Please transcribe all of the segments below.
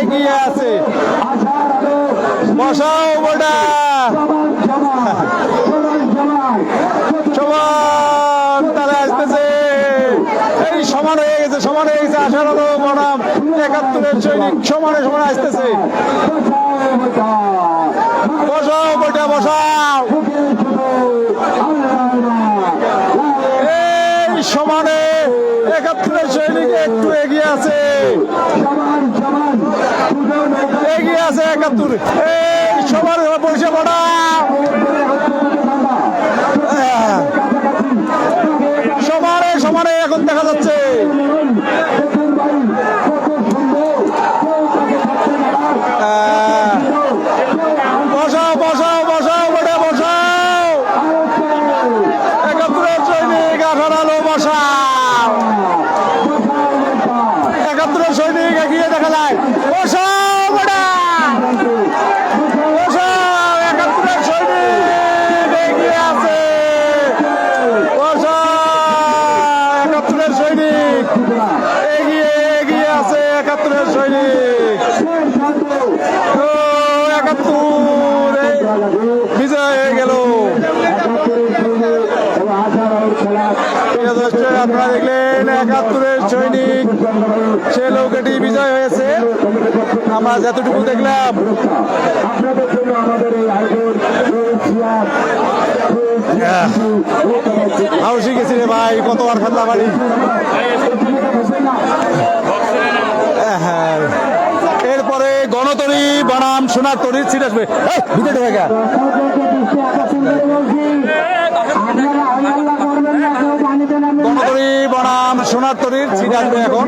এগিয়ে আছে। বসাও বোটা সমান তারা আসতেছে। এই সমান হয়ে গেছে, সমান হয়ে গেছে। আলো বনাম একাত্তরের সৈনিক সমানে সমানে আসতেছে বসাও বটা বসাও এই সমানে একাত্তরের সৈনিক, একটু এগিয়ে আছে। এগিয়ে আছে একাত্তর। এই, সবার পরিষেবাটা সমানে সমানে এখন দেখা যাচ্ছে আহ, বসাও বসাও বসাও বটে বসাও একাত্তরের সৈনিক আঠার আলো বসাও একাত্তরের সৈনিক একাত্তরের সৈনিক এগিয়ে এগিয়ে আছে একাত্তরের সৈনিক। একাত্তর বিজয় হয়ে গেল। আপনারা দেখলেন একাত্তরের সৈনিক, সে নৌকাটি বিজয় হয়েছে। আমরা যতটুকু দেখলাম। হাউসি গেছি রে ভাই কতবার খেলা বাড়ি হ্যাঁ। এরপরে গণতরী বনাম সোনার তরী ছিট আসবে। ভিতরে গণতরী বনাম সোনার তরীর ছিট আসবে এখন।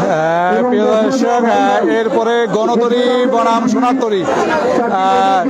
হ্যাঁ, হ্যাঁ, এরপরে গণতরী বনাম সোনার তরী আহ,